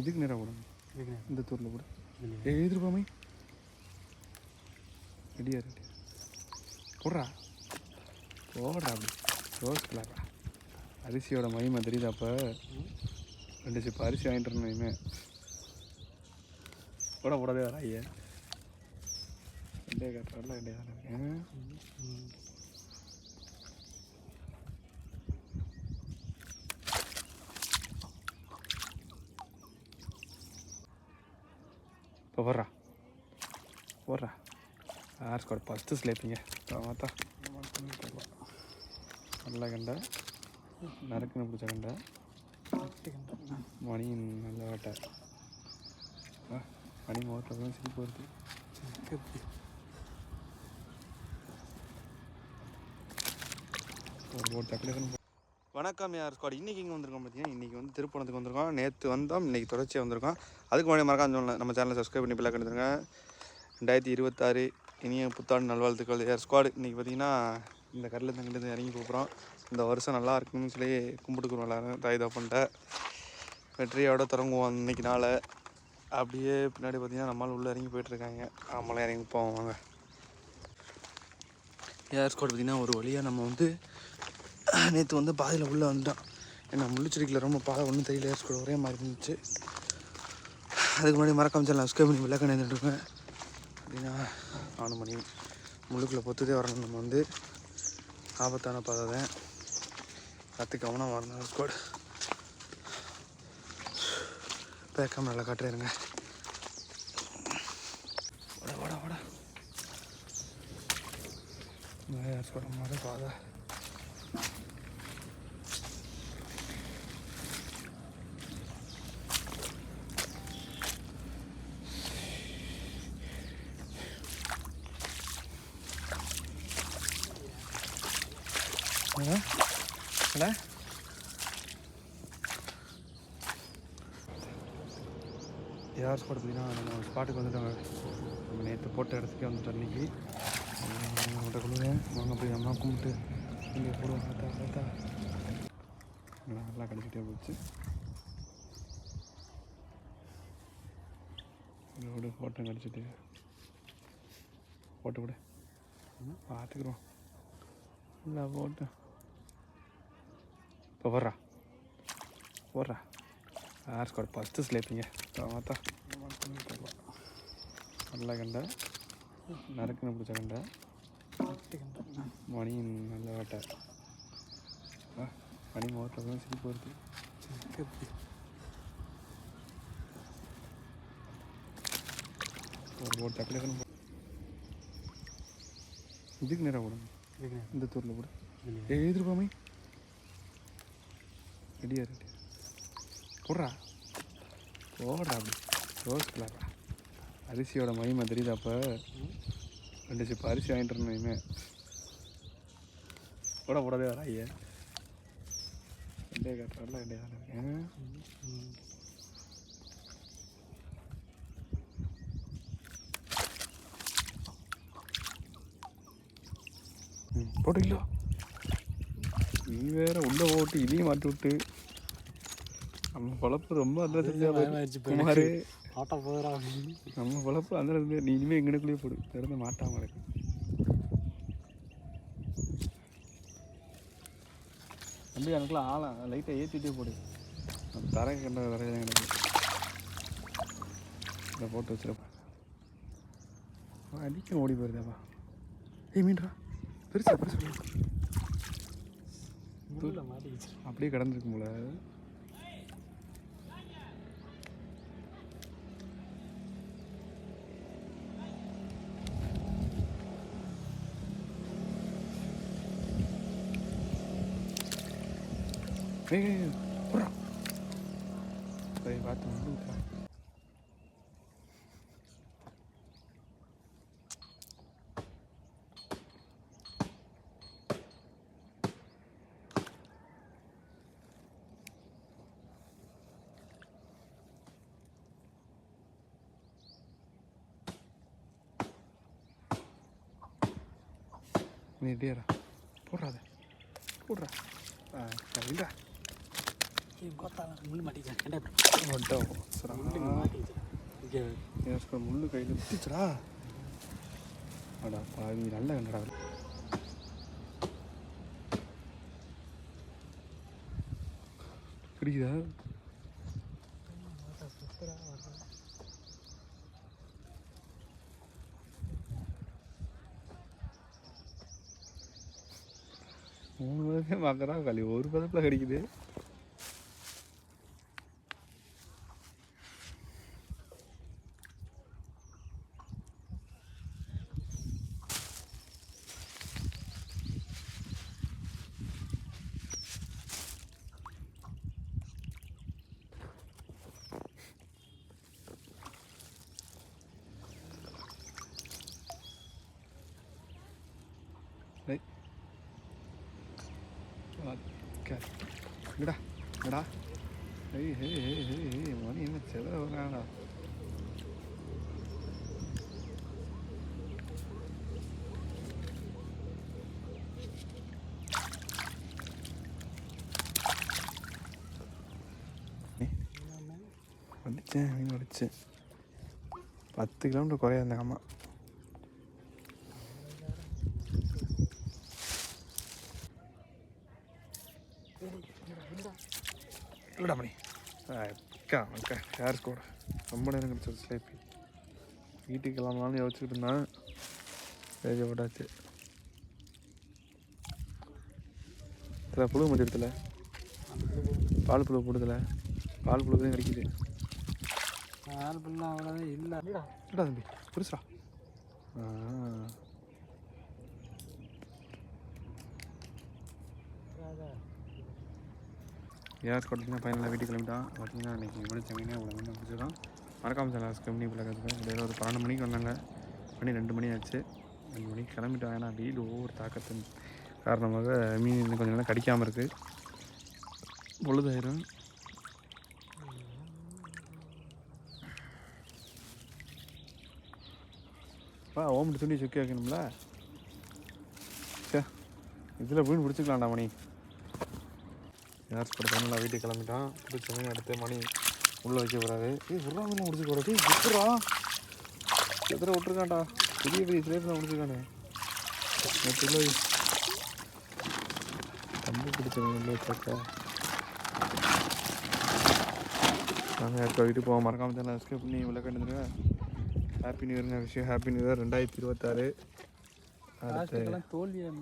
இதுக்கு நேராக விடணும் இதுக்கு நேரம் இந்த தூரில் கூட எழுதிருப்பாமே ரெடியா ரெடியா போடுறா. போடுறா அப்படி. ரோஸ் கலரா அரிசியோட மகிமை தெரியுது அப்போ. ரெண்டு சிப்பு அரிசி வாங்கிட்டு இருந்தேன் போட போடவே வரா ஐயா. ரெண்டே காட்டுறாருல ரெண்டே தானே இருக்கேன் ம். இப்போ போடுறா போடுறா ஆர் ஸ்கோர் ஃபஸ்ட்டு ஸ்லேப்பிங்க மாத்தா நல்ல கண்டை நறுக்குன்னு பிடிச்ச கண்டை கட்டுக்கண்டா. மணி நல்ல வேட்டை ஆ, மணி முகத்தில் தான் சிரிப்பு வருது சிக்கத்து. ஒரு போட்டு தக்கல வணக்கம் யார்? ஸ்குவாட் இன்றைக்கி இங்கே வந்திருக்கோம் பார்த்தீங்கன்னா இன்றைக்கி வந்து திருப்பணத்துக்கு வந்திருக்கோம். நேற்று வந்தோம் இன்றைக்கி தொடர்ச்சியாக வந்திருக்கோம். அதுக்கு முன்னாடி மறக்காம சொல்லலாம் நம்ம சேனலை சப்ஸ்கிரைப் பண்ணி பிள்ளை கண்டுருங்க ரெண்டாயிரத்தி இருபத்தாறு இனிய புத்தாண்டு நல்வாழ்த்துக்கள். ஏர் ஸ்குவாட் இன்றைக்கி பார்த்தீங்கன்னா இந்த கடலில் தங்கிட்டு இறங்கி கூப்பிட்றோம். இந்த வருஷம் நல்லா இருக்குன்னு சொல்லி கும்பிட்டுக்குறோம் எல்லாரும். தாய் தப்பன்ட்ட வெற்றியோட தொடங்குவோம் இன்னைக்கு நாளை. அப்படியே பின்னாடி பார்த்தீங்கன்னா நம்மளால் உள்ளே இறங்கி போயிட்டுருக்காங்க நம்மளாம் இறங்கி போவோம் வாங்க. ஏர் ஸ்குவாட் பார்த்தீங்கன்னா ஒரு வழியாக நம்ம வந்து நேற்று வந்து பாதையில் உள்ளே வந்துட்டான். ஏன்னா முள்ளுச்செடிக்கில் ரொம்ப பாதை ஒன்றும் தெரியல ஏர் ஒரே மாதிரி இருந்துச்சு. அதுக்கு முன்னாடி மறக்காம சேனல் சப்ஸ்கிரைப் பண்ணி விளக்க நேர்ந்துட்டுருக்கேன் அப்படின்னா நாலு மணி முள்ளுக்குள்ளே பொத்துதே வரணும். நம்ம வந்து ஆபத்தான பாதை தான். கற்று கவனம் வரணும் ஸ்குவாட் பேக்காம நல்லா காட்டுறேருங்க வட வட வட. ஏர் ஸ்குவாட் மாதிரி பாதை. யார் ஸ்பாட் பார்த்தீங்கன்னா நம்ம ஸ்பாட்டுக்கு வந்துட்டோங்க நம்ம நேற்று போட்ட இடத்துக்கே வந்துட்டோம் அவங்கள்ட்ட கொள்ளுவேன் வாங்க போய் அம்மா கும்பிட்டு இங்கே போடுவோம். பார்த்தா பார்த்தா நல்லா கழிச்சிட்டே போச்சு. இதோட ஃபோட்டோ கடிச்சிட்டு. போட்டு விடு. பார்த்துக்குறோம் இல்லை போட்டு இப்போ போடுறா போடுறா ஆர் ஸ்கோர் ஃபஸ்ட்டு ஸ்லேப்பிங்க மாத்தா நல்ல கண்டை நறுக்குன்னு பிடிச்ச கண்டை. மணி நல்ல வேட்டை மணி முகத்தில் தான் சிரிப்பு வருது. ஒரு போட்டு தக்கல இதுக்கு நேராக நேரம் இந்த தூரில் கூட இதுலையா? ஏ எழுதிருப்பாமே ரெடியா ரெடியா போடுறா போடுறா அப்படி ரோஸ் கலரா அரிசியோட மகிமை தெரியுது அப்போ? ரெண்டு சிப்பு அரிசி வாங்கிட்டு இருந்தேன் போட போடவே வரா ஐயா. ரெண்டே காட்டுறாருல ரெண்டே தான் இருக்கேன். ம். போட்டுங்களா நீ வேற உள்ள போட்டு இதையும் மாட்டி விட்டு. நம்ம பொழப்பு ரொம்ப பயமாயிருச்சு இப்ப குமாரு ஆட்டோ போகிறா நம்ம பொழப்பு அந்த இருந்து நீ இனிமேல் எங்கனுக்குள்ளேயே போடு திறந்து மாட்டாம இருக்கு தம்பி எனக்குலாம் ஆளா லைட்டை ஏற்றிட்டே போடு. தரை கண்ட தரையில எனக்கு. இதை போட்டு வச்சிருப்பேன். அடிக்க ஓடி போயிருந்தேப்பா ஏய் மீன்டா பெருசா பெருசா. அப்படியே கிடந்திருக்கும் போல ஏய், ஏய், ஏய், புர்றா. போய் பார்த்து வந்து விட்றா. நீ ரெடியாடா போடுறாத போடுறா ஆ இல்லைடா ஏய் கோத்தால முள்ளு முள்ளு கையில் விட்டுச்சுடா அடா பாவி நல்ல கண்டடா பிடிக்குதா மூணு பதமே பார்க்குறா களி. ஒரு பதத்தில் கிடைக்குது. ഓക്കെ. ഹേ ഹേ ഹേ പത്ത് കിലോമീറ്റർ കുറയാ അമ്മ இல்லடா மணி? அக்கா அக்கா யார் கூட ரொம்ப நேரம் கிடச்சி ஸ்லேப்பி வீட்டுக்கு கிளம்பலாம்னு யோசிச்சுட்டு இருந்தேன். பேஜ விடாச்சு இதில் புழு மதியத்தில் பால் புழு போடுதில்ல பால் புழு தான் கிடைக்குது. ஆள் பண்ணலாம் அவ்வளோதான் இல்லை. இல்லடா தம்பி? புதுசா ஆ. யார் கொடுத்தீங்கன்னா ஃபைனலாக வீட்டுக்கு கிளம்பிட்டான் பார்த்தீங்கன்னா இன்றைக்கி முடிச்ச மீனே அவ்வளோ மீன் பிடிச்சிடும் மறக்காம சார் கம்பெனி பிள்ளை ஒரு பன்னெண்டு மணிக்கு வந்தாங்க. மணி ரெண்டு மணி ஆச்சு. ரெண்டு மணிக்கு கிளம்பிட்டோம். ஏன்னா வெயில் ஒவ்வொரு தாக்கத்தின் காரணமாக மீன் இன்னும் கொஞ்சம் நேரம் கடிக்காமல் இருக்குது பொழுதாயிரும். பா ஓம்பிட்டு துணி சுக்கி வைக்கணும்ல. சே இதில் மீன் பிடிச்சிக்கலாம்டா மணி. கூட தமிழா வீட்டுக்கு கிளம்பிட்டான். மீன் எடுத்து மணி உள்ளே வைக்க கூடாது ஏய் விட்றா மீன் முடிச்சு கூடாது விட்டுறா எதிர விட்டுருக்கான்டா? பெரிய பெரிய சிலேபில் முடிச்சிருக்கானே. நேற்று. தம்பி பிடிச்ச மீன் உள்ள வச்சாக்கா நாங்கள் யாருக்கா வீட்டுக்கு போவோம் மறக்காம சேனல் எஸ்கேப் பண்ணி உள்ள கண்டுருங்க ஹாப்பி நியூ இயர்ங்க விஷயம். ஹாப்பி நியூ இயர் ரெண்டாயிரத்தி இருபத்தாறு. அடுத்து தோல்வியாக